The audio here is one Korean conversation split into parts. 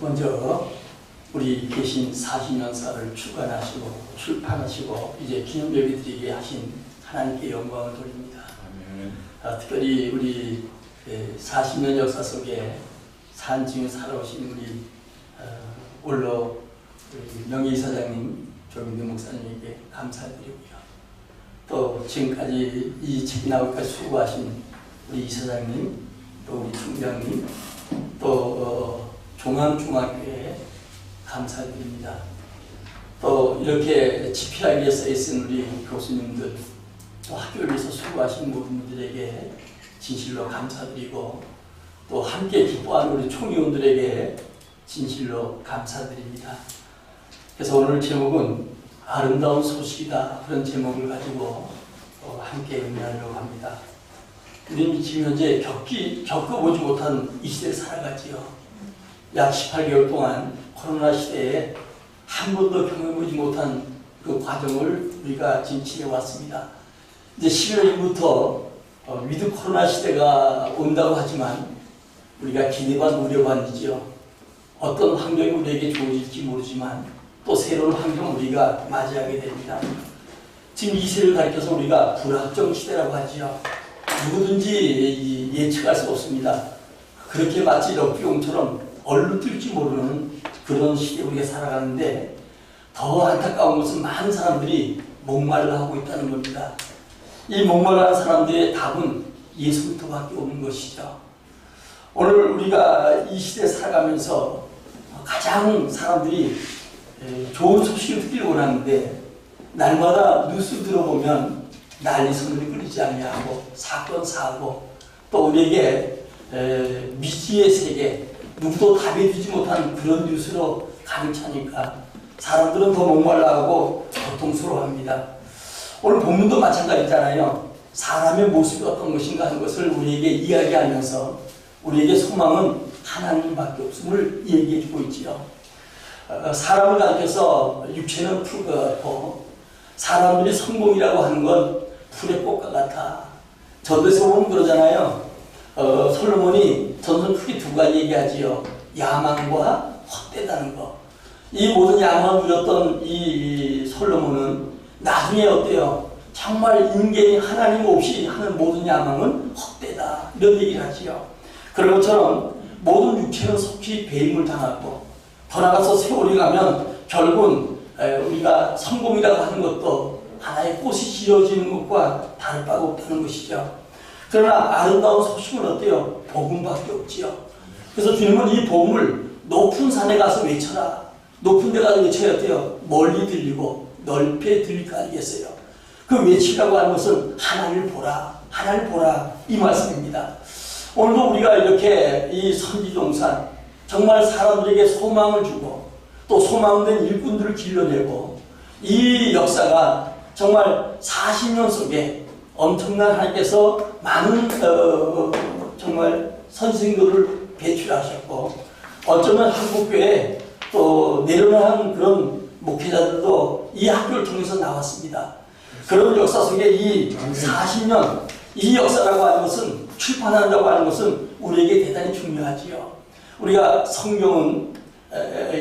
먼저 우리 계신 40년사를 출간하시고 출판하시고 이제 기념예배 드리게 하신 하나님께 영광을 돌립니다. 아, 특별히 우리 예, 40년 역사 속에 산 중에 살아오신 우리 어, 올러 우리 명예이사장님 조민규 목사님에게 감사드리고요. 또 지금까지 이 책이 나올까지 수고하신 우리 이사장님, 또 우리 총장님, 또 어, 종암중학교에 감사드립니다. 또 이렇게 집필하기 위해서 애쓴 우리 교수님들, 또 학교를 위해서 수고하신 모든 분들에게 진실로 감사드리고 또 함께 기뻐하는 우리 총회원들에게 진실로 감사드립니다. 그래서 오늘 제목은 아름다운 소식이다 그런 제목을 가지고 어, 함께 의미하려고 합니다. 우리는 지금 현재 겪기, 겪어보지 못한 이 시대를 살아가지요. 약 18개월 동안 코로나 시대에 한 번도 경험해보지 못한 그 과정을 우리가 지금 지내왔습니다. 이제 11월부터 어, 위드 코로나 시대가 온다고 하지만 우리가 기대 반 우려 반이지요. 어떤 환경이 우리에게 좋아질지 모르지만 또 새로운 환경을 우리가 맞이하게 됩니다. 지금 이 세를 가리켜서 우리가 불확정 시대라고 하지요. 누구든지 예측할 수 없습니다. 그렇게 마치 럭비용처럼 얼른 뛸지 모르는 그런 시대에 우리가 살아가는데 더 안타까운 것은 많은 사람들이 목말라 하고 있다는 겁니다. 이 목말라한 사람들의 답은 예수부터밖에 없는 것이죠. 오늘 우리가 이 시대에 살아가면서 가장 사람들이 좋은 소식을 듣기를 원하는데 날마다 뉴스 들어보면 난리 소문이 끊이지 않냐고 사건 사고 또 우리에게 미지의 세계 누구도 답해주지 못한 그런 뉴스로 가득 차니까 사람들은 더 목말라하고 고통스러워합니다. 오늘 본문도 마찬가지잖아요. 사람의 모습이 어떤 것인가 하는 것을 우리에게 이야기하면서 우리에게 소망은 하나님밖에 없음을 얘기해 주고 있지요. 어, 사람을 가르쳐서 육체는 풀과 같고 사람들이 성공이라고 하는 건 풀의 꽃과 같아. 전도에서 보면 그러잖아요. 어, 솔로몬이 전선 크게 두 가지 얘기하지요. 야망과 헛되다는 거. 이 모든 야망을 누렸던 이 솔로몬은 나중에 어때요? 정말 인간이 하나님 없이 하는 모든 야망은 헛되다. 이런 얘기를 하지요. 그런 것처럼 모든 육체는 속히 배임을 당하고 더 나가서 세월이 가면 결국은 우리가 성공이라고 하는 것도 하나의 꽃이 지어지는 것과 다를 바가 없다는 것이죠. 그러나 아름다운 소식은 어때요? 복음밖에 없지요. 그래서 주님은 이 복음을 높은 산에 가서 외쳐라. 높은 데 가서 외쳐야 어때요? 멀리 들리고 넓게 들릴 거 아니겠어요? 그 외치라고 하는 것은 하나님을 보라. 하나님을 보라. 이 말씀입니다. 오늘도 우리가 이렇게 이 선지동산 정말 사람들에게 소망을 주고 또 소망된 일꾼들을 길러내고 이 역사가 정말 40년 속에 엄청난 하나님께서 많은 어, 정말 선생들을 배출하셨고 어쩌면 한국교회 또 내려놓은 그런 목회자들도 이 학교를 통해서 나왔습니다. 그런 역사 속에 이 40년 이 역사라고 하는 것은 출판한다고 하는 것은 우리에게 대단히 중요하지요. 우리가 성경은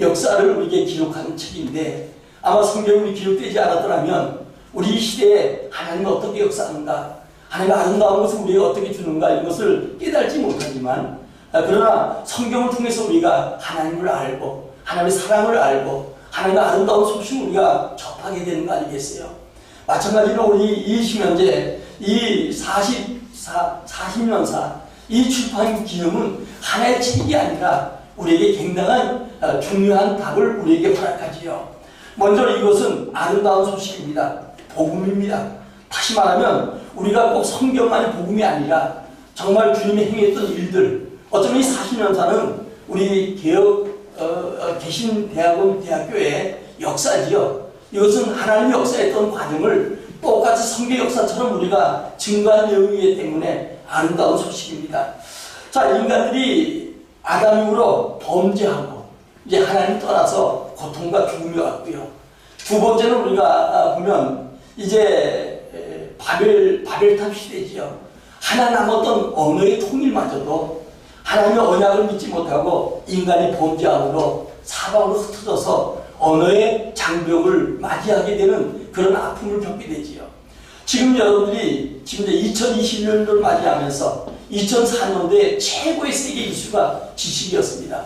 역사를 우리에게 기록하는 책인데 아마 성경이 기록되지 않았더라면 우리 이 시대에 하나님은 어떻게 역사하는가 하나님의 아름다운 것을 우리에게 어떻게 주는가 이런 것을 깨달지 못하지만 그러나 성경을 통해서 우리가 하나님을 알고 하나님의 사랑을 알고 하나님의 아름다운 소식을 우리가 접하게 되는 거 아니겠어요? 마찬가지로 우리 이 시면제 이 44, 40년사 이 출판 기념은 하나의 책이 아니라 우리에게 굉장한 중요한 답을 우리에게 허락하지요. 먼저 이것은 아름다운 소식입니다. 복음입니다. 다시 말하면 우리가 꼭 성경만의 복음이 아니라 정말 주님이 행했던 일들 어쩌면 이 40년사는 우리 개혁 어, 어, 계신 대학원 대학교의 역사지요. 이것은 하나님의 역사했던 과정을 똑같이 성경 역사처럼 우리가 증거한 내용이기 때문에 아름다운 소식입니다. 자, 인간들이 아담 이후로 범죄하고 이제 하나님 떠나서 고통과 죽음이 왔고요. 두 번째는 우리가 보면 이제 바벨 바벨탑 시대지요. 하나 남았던 언어의 통일마저도 하나님의 언약을 믿지 못하고 인간의 범죄함으로 사방으로 흩어져서 언어의 장벽을 맞이하게 되는 그런 아픔을 겪게 되지요. 지금 여러분들이 지금 이제 2020년도를 맞이하면서 2004년도에 최고의 세계 이슈가 지식이었습니다.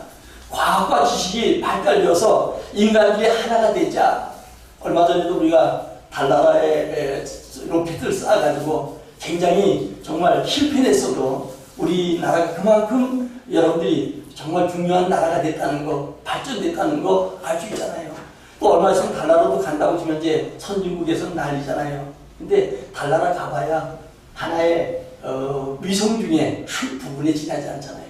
과학과 지식이 발달되어서 인간들이 하나가 되자 얼마 전에도 우리가 달나라에 로켓을 쏴가지고 굉장히 정말 실패했어도 우리나라가 그만큼 여러분들이 정말 중요한 나라가 됐다는 거, 발전됐다는 거 알 수 있잖아요. 또 얼마 있으면 달나라도 간다고 지금 이제 선진국에서는 난리잖아요. 근데 달나라 가봐야 하나의 어, 위성 중에 한 부분에 지나지 않잖아요.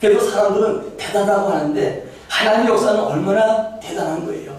그래도 사람들은 대단하다고 하는데 하나님의 역사는 얼마나 대단한 거예요.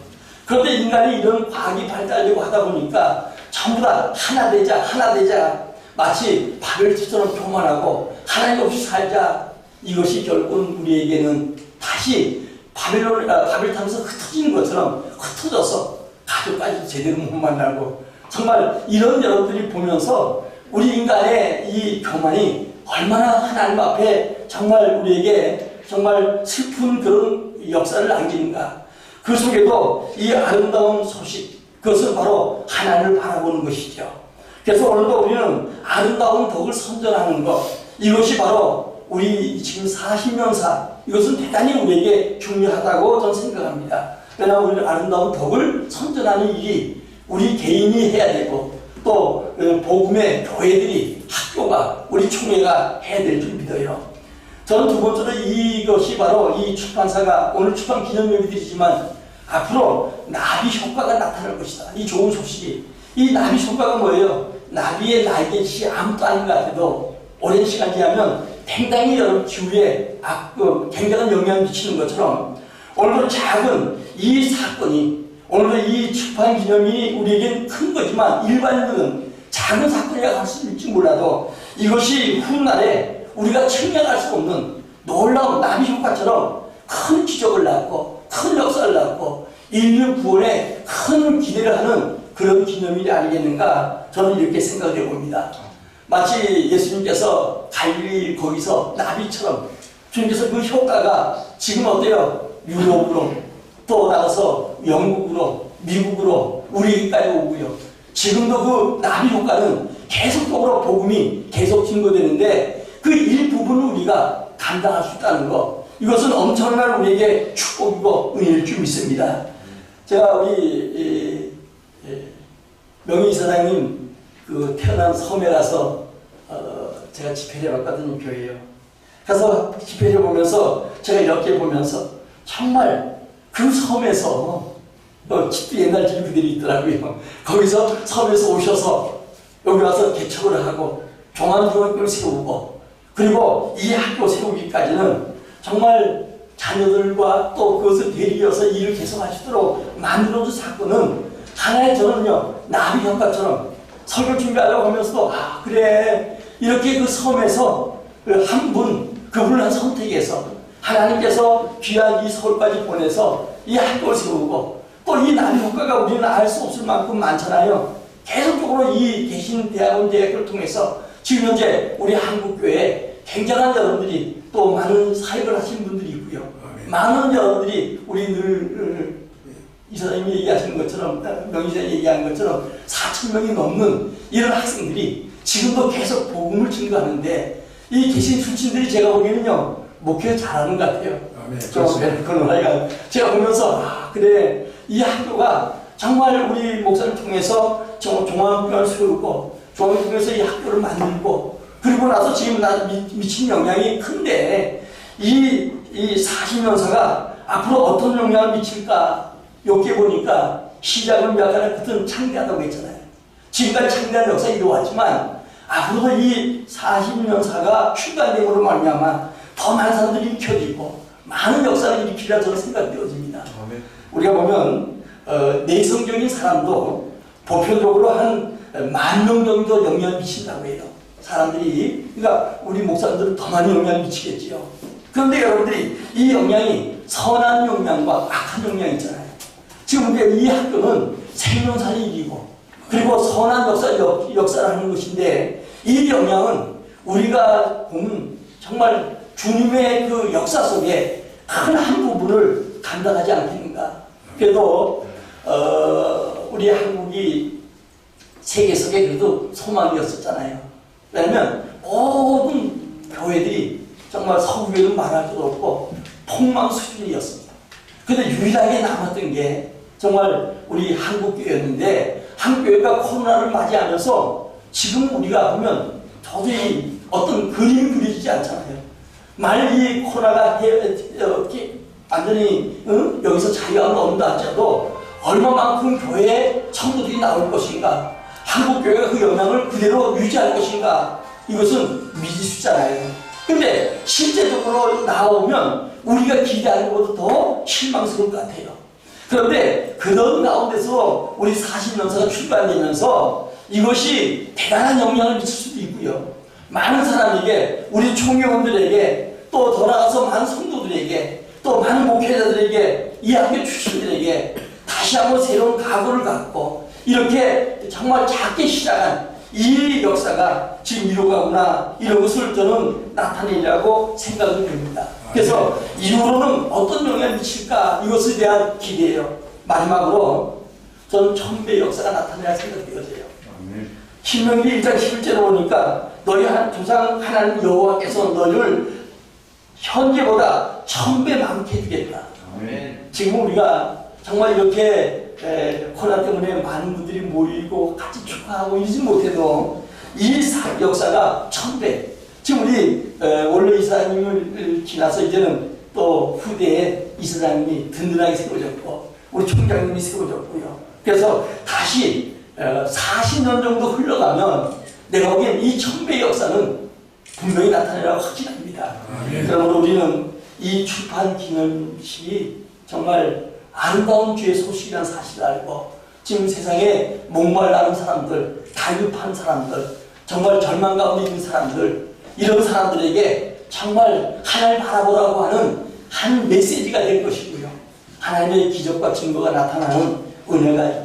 그런데 인간이 이런 과학이 발달되고 하다 보니까 전부 다 하나 되자, 하나 되자. 마치 바벨처럼 교만하고 하나님 없이 살자. 이것이 결국은 우리에게는 다시 바벨론, 아, 바벨 타면서 흩어지는 것처럼 흩어져서 가족까지 제대로 못 만나고 정말 이런 여러분들이 보면서 우리 인간의 이 교만이 얼마나 하나님 앞에 정말 우리에게 정말 슬픈 그런 역사를 남기는가. 그 속에도 이 아름다운 소식, 그것은 바로 하나님을 바라보는 것이죠. 그래서 오늘도 우리는 아름다운 덕을 선전하는 것, 이것이 바로 우리 지금 40년사, 이것은 대단히 우리에게 중요하다고 저는 생각합니다. 왜냐하면 우리는 아름다운 덕을 선전하는 일이 우리 개인이 해야 되고, 또그 복음의 교회들이 학교가 우리 총회가 해야 될 줄 믿어요. 저는 두 번째로 이것이 바로 이 출판사가 오늘 출판 기념일이지만 앞으로 나비 효과가 나타날 것이다. 이 좋은 소식이. 이 나비 효과가 뭐예요? 나비의 날갯이 아무도 아닌 것 같아도 오랜 시간 지나면 굉장히 여러분 기후에 악, 그 굉장한 영향을 미치는 것처럼 오늘도 작은 이 사건이 오늘도 이 출판 기념이 우리에겐 큰 거지만 일반인들은 작은 사건이라 할수 있을지 몰라도 이것이 훗날에 우리가 측량할 수 없는 놀라운 나비 효과처럼 큰 기적을 낳고 큰 역사를 낳고 인류 구원에 큰 기대를 하는 그런 기념일이 아니겠는가 저는 이렇게 생각을 해봅니다. 마치 예수님께서 갈릴리 거기서 나비처럼 주님께서 그 효과가 지금 어때요? 유럽으로 또 나가서 영국으로 미국으로 우리까지 오고요. 지금도 그 나비 효과는 계속적으로 복음이 계속 증거되는데 그 일부분을 우리가 감당할 수 있다는 것 이것은 엄청난 우리에게 축복이고 은혜일 줄 믿습니다. 제가 우리 명희 사장님 그 태어난 섬에라서 어, 제가 집회를 해봤거든요 교회요. 가서 집회를 보면서 제가 이렇게 보면서 정말 그 섬에서 어, 집도 옛날 그대로 있더라고요. 거기서 섬에서 오셔서 여기 와서 개척을 하고 종합중학교를 세우고 그리고 이 학교 세우기까지는 정말 자녀들과 또 그것을 대리해서 일을 계속하시도록 만들어준 사건은 하나의 저는요 나비 효과처럼 설교 준비하려고 하면서도 아 그래 이렇게 그 섬에서 한 분 그분을 한 선택해서 하나님께서 귀한 이 서울까지 보내서 이 학교를 세우고 또 이 나비 효과가 우리는 알 수 없을 만큼 많잖아요. 계속적으로 이 계신 대학원 대학교를 통해서 지금 현재 우리 한국교회에 굉장한 여러분들이 또 많은 사역을 하신 분들이 있고요. 많은 여러분들이 우리 늘 이사장님이 얘기하시는 것처럼 명의사님 얘기한 것처럼 4천 명이 넘는 이런 학생들이 지금도 계속 복음을 증거하는데 이 계신 출신들이 제가 보기에는요 목회 잘하는 것 같아요. 그런 하여간 제가 보면서 아 그래 이 학교가 정말 우리 목사를 통해서 종합교회를 세우고 종합교회를 통해서 이 학교를 만들고 그리고 나서 지금 나 미친 영향이 큰데 이, 이 40년사가 앞으로 어떤 영향을 미칠까 욕게 보니까 시작은 약간의 같은 창대하다고 했잖아요. 지금까지 창대한 역사 이루어왔지만 앞으로도 이 40년사가 출간됨으로 말미암아 더 많은 사람들이 일으켜지고 많은 역사를 일으키리라 저는 생각되어집니다. 우리가 보면 어, 내성적인 사람도 보편적으로 한 만 명 정도 영향을 미친다고 해요. 사람들이 그러니까 우리 목사님들은 더 많이 영향을 미치겠지요. 그런데 여러분들이 이 영향이 선한 영향과 악한 영향이 있잖아요. 지금 우리 이 학교는 생명사의 일이고 그리고 선한 역사, 역, 역사를 하는 것인데 이 영향은 우리가 보면 정말 주님의 그 역사 속에 큰 한 부분을 감당하지 않겠는가. 그래도 어, 우리 한국이 세계 속에 그래도 소망이었었잖아요. 왜냐면 모든 교회들이 정말 서구교회도 말할 것도 없고 폭망 수준이었습니다. 근데 유일하게 남았던 게 정말 우리 한국교회였는데 한국교회가 코로나를 맞이하면서 지금 우리가 보면 도저히 어떤 그림이 그려지지 않잖아요. 만약 이 코로나가 해, 어, 기- 완전히 응? 여기서 자유가 나온다 할지라도 얼마만큼 교회에 성도들이 나올 것인가 한국 교회가 그 영향을 그대로 유지할 것인가 이것은 미지수잖아요. 근데 실제적으로 나오면 우리가 기대하는 것보다 더 실망스러울 것 같아요. 그런데 그런 가운데서 우리 40년사가 출발되면서 이것이 대단한 영향을 미칠 수도 있고요. 많은 사람에게, 우리 총회원들에게, 또 돌아가서 많은 성도들에게, 또 많은 목회자들에게, 이 학교 출신들에게 다시 한번 새로운 각오를 갖고 이렇게 정말 작게 시작한 이 역사가 지금 이루어가구나 이런 것을 저는 나타내려고 생각을 합니다. 그래서 이후로는 어떤 영향을 미칠까 이것에 대한 기대예요. 마지막으로 저는 천배 역사가 나타내야 생각되어져요. 신명기 1장 11절에 보니까 너희 한 조상 하나님 여호와께서 너희를 현재보다 천배 많게 해주겠다. 지금 우리가 정말 이렇게 에, 코로나 때문에 많은 분들이 모이고 같이 축하하고 이러지 못해도 이 사- 역사가 천배. 지금 우리 에, 원래 이사님을 지나서 이제는 또 후대에 이사장님이 든든하게 세워졌고 우리 총장님이 세워졌고요. 그래서 다시 어, 40년 정도 흘러가면 내가 보기엔 이 천배 역사는 분명히 나타내라고 확신합니다. 그러므로 우리는 이 출판 기념식이 정말 아름다운 주의 소식이라는 사실을 알고 지금 세상에 목말라는 사람들, 다급한 사람들, 정말 절망 가운데 있는 사람들 이런 사람들에게 정말 하나님 바라보라고 하는 한 메시지가 될 것이고요. 하나님의 기적과 증거가 나타나는 은혜가